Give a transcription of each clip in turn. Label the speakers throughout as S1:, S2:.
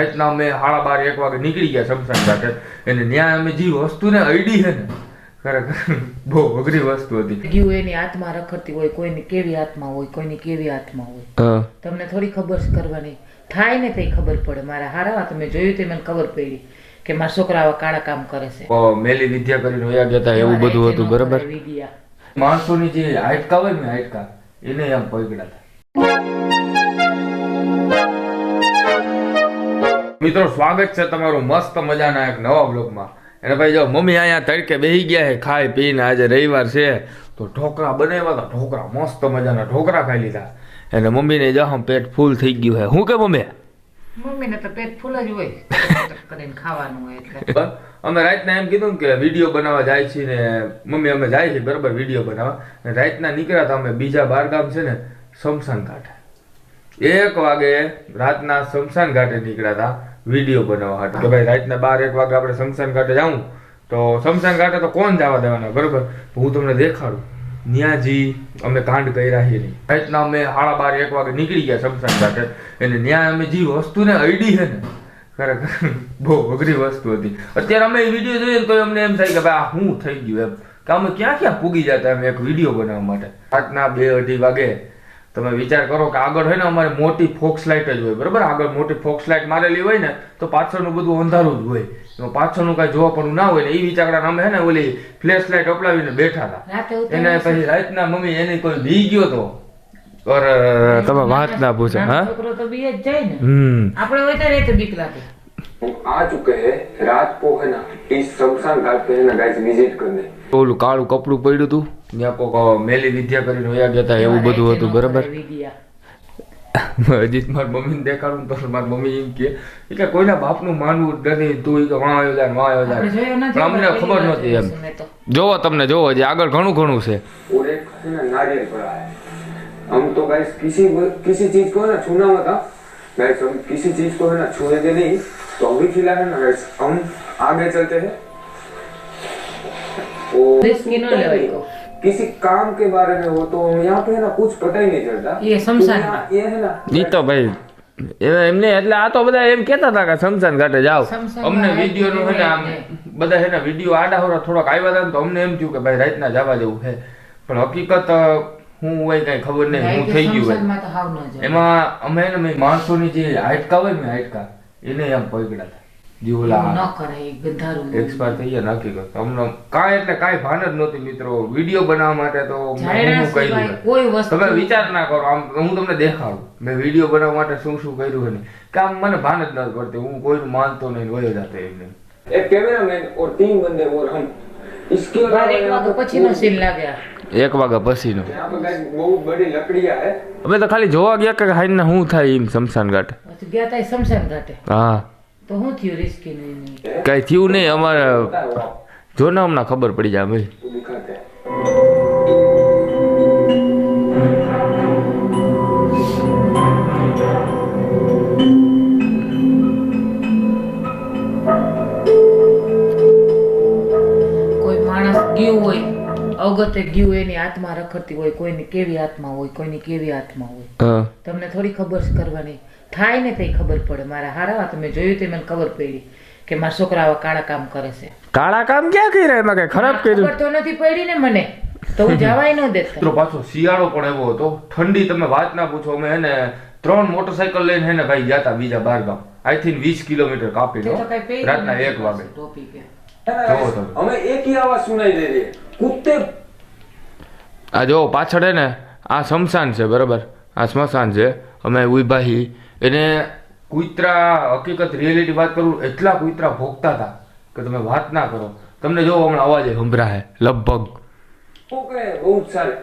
S1: રાતના અમે સાડા બાર એક વાગે નીકળી ગયા શમશાન ઘાટે અને ત્યાં અમે જે વસ્તુને અડી છે ને ખરેખર બહુ અઘરી વસ્તુ હતી.
S2: ગયું એની આત્મા રખડતી હોય કોઈની કેવી આત્મા હોય કોઈની કેવી આત્મા હોય. તમને થોડી ખબર કરવાની. થાય ને તઈ ખબર પડે. મારા હારા તમે જોયું તે મને ખબર પડી કે મારા છોકરા આવા કાળા કામ કરે છે.
S1: મેલી વિદ્યા કરીને હોયા ગયા હતા એવું બધું હતું બરાબર. માણસોની જે હાડકા હોય ને હાડકા એને એમ પકડ્યા હતા મિત્રો સ્વાગત છે તમારું મસ્ત મજાના એક નવા બ્લોગમાં અને ભાઈ જો મમ્મી અહીંયા તડકે બેસી ગયા છે ખાઈ પીને આજે રવિવાર છે તો ઢોકળા બનાવ્યા હતા. ઢોકળા મસ્ત મજાના ઢોકળા ખાઈ લીધા. અને મમ્મીને જહમ પેટ ફૂલ થઈ ગયું છે. હું કે મમ્મી?
S2: મમ્મીને તો પેટ ફૂલ જ હોય. કરીને ખાવાનું હોય એટલે.
S1: અમે રાતના એમ કીધું કે વીડિયો બનાવવા જાય છીએ ને મમ્મી અમે જાય છીએ બરાબર વીડિયો બનાવવા. ને રાતના નીકળ્યા હતા અમે બીજા બાર ગામ છે ને શમશાન ઘાટે એક વાગે રાતના શમશાન ઘાટે નીકળ્યા હતા. વીડિયો બનાવવા હતા કે ભાઈ રાતના બાર, એક વાગે આપણે શમશાન ઘાટે જાઉં, તો શમશાન ઘાટે તો કોણ જવા દેવાના? બરોબર? હું તમને દેખાડું. ન્યાજી અમે કાંડ કર્યા છીએ નહીં. રાતના અમે સાડા બાર, એક વાગે નીકળી ગયા શમશાન ઘાટે. અને ત્યાં અમે જે વસ્તુને અડી છે ને, ખરેખર બહુ અઘરી વસ્તુ હતી. અત્યારે અમે વીડિયો જોઈએ તો અમને એમ થાય કે ભાઈ આ શું થઈ ગયું એમ. કે અમે ક્યાં ક્યાં પૂગી જતા એમ એક વીડિયો બનાવવા માટે. રાતના બે અઢી વાગે તમે વિચાર કરો કે આગળ હોય ને અમારે મોટી ફોક્સ લાઇટ જ હોય બરાબર? આગળ મોટી ફોક્સ લાઇટ મારેલી હોય ને તો પાછળનું બધું અંધારું જ હોય. એમાં પાછળનું કાંઈ જોવા પણ ના હોય ને એ વિચારણા અમે હે ને ઓલી ફ્લેશ લાઇટ અપલાવીને બેઠા હતા. એને પછી? રાતના મમ્મી એને કોઈ બી ગયો તો? તમે વાત ના પૂછો હા?
S2: છોકરો તો બી જ જાય ને. આપણે હોય તો બીક લાગે.
S3: आ चुके हैं रात को है ना इस शमशान घाट पे है ना गाइस विजिट करने
S1: ઓલું કાળું કપડું પડ્યું હતું ત્યાં કોક મેલી વિદ્યા કરીને વયા ગયા હતા એવું બધું હતું બરાબર
S2: આવી ગયા.
S1: હજી મારી મમ્મીને દેખાડું તો મારી મમ્મી એમ કે ઈ કે કોઈના બાપનું માનવું જ નથી તું ઈ કે વાં આવ્યો જાય ને વાં આવ્યો
S2: આપણે
S1: જાય
S2: જોયો ના
S1: પણ અમને
S2: જોયો,
S1: ખબર
S2: પહેલી વાર
S1: નહોતી એમ
S2: જોયું છે મેં તો.
S1: જોવો તમને જોવો હજી આગળ ઘણું ઘણું છે
S3: और एक है ना नारियल पड़ा है हम तो गाइस किसी किसी चीज को है ना छूना मत हाँ गाइस हम किसी चीज को है ना छूएंगे नहीं तो अभी फिलहाल है ना गाइस हम आगे चलते हैं और
S2: रिस्क ही ना लेवाई को।
S3: किसी काम के बारे में हो तो यहाँ पे है ना कुछ पता ही नहीं चलता
S2: ये शमशान
S3: तो यहाँ- ये है ना
S1: ઈ તો ભાઈ એ- એમને એટલે આ તો બધા એમ કહેતા હતા કે શમશાન ઘાટે જાઓ
S2: શમશાન
S1: અમને
S2: ઘાટ
S1: વિડીયો નું હે ને આમ
S2: જેવું
S1: બધા હે ને વિડીયો આડા હોરા થોડાક આવ્યા હતા ને તો અમને એમ થયું કે ભાઈ રાતના જવા જેવું છે પણ હકીકત અ, હું હોય કઈ ખબર નહીં હું થઈ ગયું હોય
S2: શમશાનમાં તો હાવ ન જાય.
S1: એમાં અમે હે ને મેં માણસોની જે હાડકા હોય ને હાડકા એને એમ પકડ્યા હતા જે
S2: એવું
S1: ઓલા
S2: ન કરાય, એ ગંધારું ન
S1: એક્સપાયર થઈ ગયા નક્કી કરતો અમને કાંઈ એટલે કાંઈ ભાન જ નહોતી મિત્રો વિડીયો બનાવવા માટે તો મેં
S2: ઝાયડા
S1: શું શું
S2: સિવાય
S1: કર્યું
S2: કોઈ વસ્તુ
S1: તમે વિચાર ના કરો આમ હું તમને દેખાડું મેં વિડીયો બનાવવા માટે શું શું કર્યું છે ને કે આમ મને ભાન જ નથી પડતી હું કોઈનું માનતો નહીં વયો જાતો એમને
S3: एक कैमरामैन और तीन बंदे और हम इसके अलावा
S2: બાર એક
S3: यहाँ
S2: વાગે
S3: पे
S2: પછીનો સીન લાગે આ.
S1: એક વાગ્યા પછીનો. અમે તો ખાલી જોવા ગયા કે હાઈ ને શું થાય એમ શમશાન ઘાટ. હા.
S2: તો શું થયું રિસ્કી નહીં
S1: કઈ થયું નહીં અમારે જો ને હમણાં ખબર પડી જાય ભાઈ.
S2: હોય ગયું એની આત્મા રખડતી હોય કોઈની કેવી આત્મા હોય કોઈની કેવી આત્મા હોય. તમને થોડી ખબર કરવાની. થાય ને તે ખબર પડે. મારા હારા તમે જોયું તે મને ખબર પડી કે મારા છોકરા આવા કાળા કામ કરે છે.
S1: કાળા કામ ક્યાં કર્યા એમાં કઈ ખરાબ કર્યું?
S2: ખબર તો નથી પડી ને મને. તો હું જવાય ન દેતો.
S1: મિત્રો પાછો શિયાળો પણ એવો હતો. ઠંડી તમે વાત ના પૂછો. અમે હેને ત્રણ મોટરસાયકલ લઈને હેને ભાઈ ગયા હતા બીજા બાર ગામ. આઈ થિંક વીસ કિલોમીટર કાપી લો
S2: તો કઈ પહેર્યું
S1: રાતના એક વાગે.
S2: ટોપી કે.
S3: આવા સુનાઈ
S1: દે
S3: guys?
S1: આ જો પાછળ હે ને આ શમશાન છે બરાબર આ સ્મશાન છે અમે ઉભાહી એને કુતરા હકીકત રિયાલિટી વાત કરું એટલા કુતરા ભોગતા હતા કે તમે વાત ના કરો તમને જો હમણાં અવાજ સંભળાય લગભગ
S3: भोंक रहे हैं बहुत सारे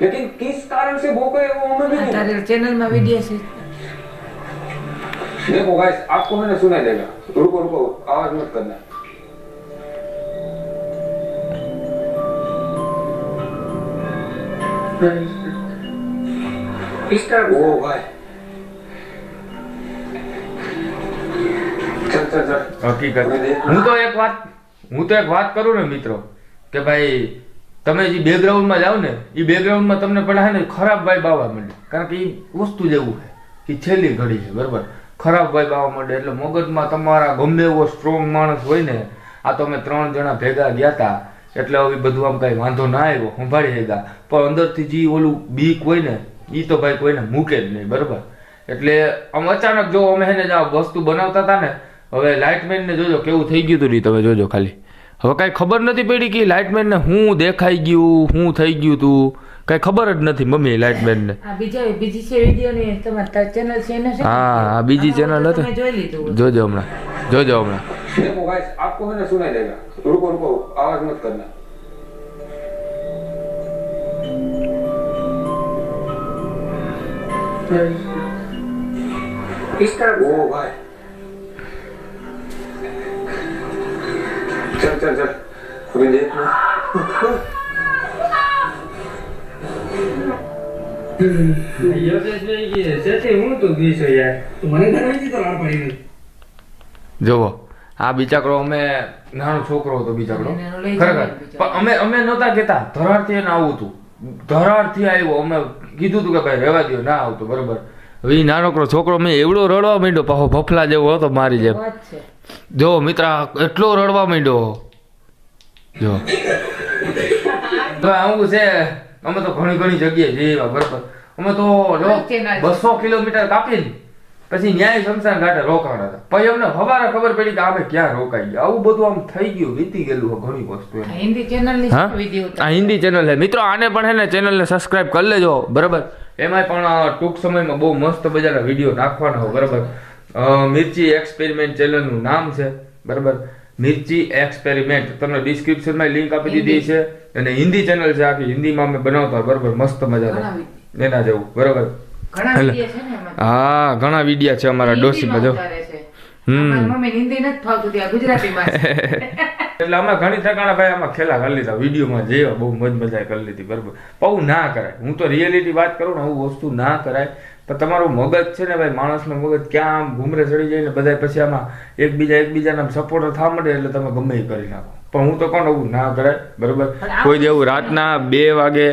S3: लेकिन किस कारण से भोंक रहे हैं वो हमें भी नहीं
S2: તારી ચેનલમાં વિડીયો છે
S3: देखो गाइस आपको है ना सुनाई देगा रुको रुको आवाज मत करना Mister. Oh, vai.
S1: હકીકત. હું તો એક વાત હું તો એક વાત કરું ને મિત્રો કે ભાઈ તમે જે બેકગ્રાઉન્ડમાં જાઓ ને એ બેકગ્રાઉન્ડમાં તમને પડે ને ખરાબ ભાઈ બાવા માંડે. કારણ કે એ વસ્તુ જેવું છે કે છેલ્લી ઘડી છે બરાબર? ખરાબ ભાઈ બાવા માંડે એટલે મગજમાં તમારા ગમે એવો સ્ટ્રોંગ માણસ હોય ને આ તો અમે ત્રણ જણા ભેગા ગયા હતા એટલે હવે બધું આમ કઈ વાંધો ના આવ્યો સંભાળી લીધા. પણ અંદરથી જે ઓલું બીક હોય ને એ તો ભાઈ કોઈને મૂકે જ નહીં બરાબર? એટલે આમ અચાનક જો અમે એને જ વસ્તુ બનાવતા હતા ને હવે લાઇટમેન ને જોજો કેવું થઈ ગયું હતું નહીં તમે જોજો ખાલી. હવે કાંઈ ખબર નથી પડી કે લાઇટમેન ને હું દેખાઈ ગયું હું થઈ ગયું તું? કાંઈ ખબર જ નથી મમ્મી લાઇટમેન ને.
S2: બીજા છે વીડિયો ને તમારી ચેનલ છે ને?
S1: હા, બીજી
S2: ચેનલ
S1: હતી.
S2: જોઈ લીધું.
S1: જોજો હમણાં જોજો હમણાં.
S3: देखो गाइस आपको है ना सुनाई देगा रुको रुको आवाज मत करना
S4: किस तरफ
S3: ओ भाई चल चल चल अभी देख ना
S4: તો મને ઘણી તો રાડ પડી ગઈ
S1: જોવો આ બિચાકડો અમે નાનો છોકરો હતો બિચાકડો ખરેખર. પણ અમે અમે નહોતા કહેતા. ધરાડથી એને આવું હતું. ધરાડથી આવ્યો. અમે કીધું હતું કે ભાઈ રહેવા દો ના આવતું. બરોબર. હવે એ નાનકડો છોકરો મેં એવડો રડવા માંડ્યો. પાછો ફફલા જેવો હતો મારી જેમ. જો મિત્ર એટલો રડવા માંડ્યો. જો. આવું છે અમે તો ઘણી ઘણી જગ્યાએ જઈએ બરોબર. અમે તો? બસો કિલોમીટર કાપીને પછી ન્યાય શમશાન ઘાટે રોકાણા હતા. પછી અમને હવારે ખબર પડી કે અમે ક્યાં રોકાઈ ગયા? આવું બધું આમ થઈ ગયું વીતી ગયેલું ઘણી વસ્તુ
S2: હિન્દી ચેનલ
S1: આ હિન્દી ચેનલ છે. મિત્રો આને પણ હે ને ચેનલને સબસ્ક્રાઇબ કરી લેજો. બરાબર? એમાંય પણ ટૂંક સમયમાં બહુ મસ્ત મજાના વીડિયો નાખવાના હોય. બરાબર? મિર્ચી એક્સપેરિમેન્ટ ચેનલનું નામ છે. બરાબર? મિર્ચી એક્સપેરિમેન્ટ તમને ડિસ્ક્રિપ્શનમાં લિંક આપી દીધી છે. અને હિન્દી ચેનલ છે આખી. હિન્દીમાં અમે બનાવતા બરાબર? મસ્ત
S2: મજા
S1: મજાના એના જેવું. બરાબર?
S2: ઘણા છે ને?
S1: હા ઘણા વિડિયા છે અમારા
S2: ડોસી બધો
S1: હમ.
S2: મમ્મી હિન્દી નથી ફાવતું ત્યાં ગુજરાતીમાં
S1: એટલે અમે ઘણી ઠેકાણા ભાઈ આમાં ખેલા કરી લીધા વિડીયોમાં જેવા બહુ મજ મજા કરી લીધી બરાબર. બહુ ના કરાય. હું તો રિયલિટી વાત કરું ને આવું વસ્તુ ના કરાય. પણ તમારું મગજ છે ને ભાઈ માણસનું મગજ ક્યાં આમ ઘૂમરે ચડી જાય ને બધા પછી આમાં એકબીજા એકબીજાના સપોર્ટર થવા માંડે એટલે તમે ગમે એ કરી નાખો. પણ હું તો કોણ આવું ના કરાય બરાબર? કોઈ દેવું રાતના બે વાગે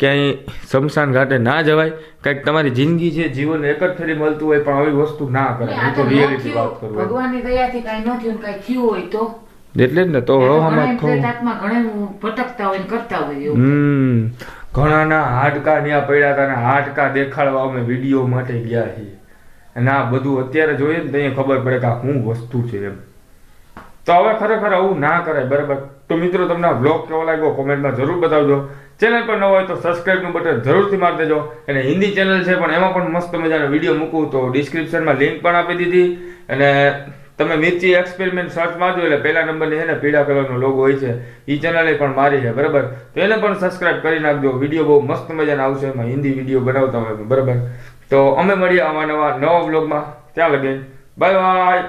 S1: ક્યાંય સ્મશાન ઘાટે ના જવાય કંઈક તમારી જિંદગી છે જીવન એક જ ફેરી મળતું હોય પણ આવી વસ્તુ ના
S2: કરે.
S1: હું
S2: તો
S1: રિયાલિટી. વાત કરું
S2: ભગવાનની દયાથી કાંઈ ન થયું કાંઈ થયું હોય તો?
S1: એટલે જ ને તો હવામાં
S2: ઘણા ભટકતા હોય કરતા હોય
S1: હમ ઘણાના હાડકા ન્યા પડ્યા હતા અને હાડકા દેખાડવા અમે વીડિયો માટે ગયા છીએ. અને આ બધું અત્યારે જોઈએ ને તો ખબર પડે કે આ શું વસ્તુ છે એમ. તો હવે ખરેખર આવું ના કરાય, બરાબર? તો મિત્રો, તમને બ્લોગ કેવો લાગ્યો કોમેન્ટમાં જરૂર બતાવજો. ચેનલ પર ન હોય તો સબસ્ક્રાઇબનું બટન જરૂરથી મારી દેજો. અને હિન્દી ચેનલ છે, પણ એમાં પણ મસ્ત મજાનો વીડિયો મૂકું તો ડિસ્ક્રિપ્શનમાં લિંક પણ આપી દીધી. અને તમે મિર્ચી એક્સપેરિમેન્ટ સર્ચ મારજો, એટલે પહેલા નંબરની છે ને પીળા કલરનો લોગો હોય છે. એ ચેનલે પણ મારી છે, બરાબર? તો એને પણ સબસ્ક્રાઇબ કરી નાખજો. વીડિયો બહુ મસ્ત મજાના આવશે, એમાં હિન્દી વીડિયો બનાવતા હોય બરાબર? તો અમે મળીએ આવા નવા નવા બ્લોગમાં ત્યાં લગી બાય બાય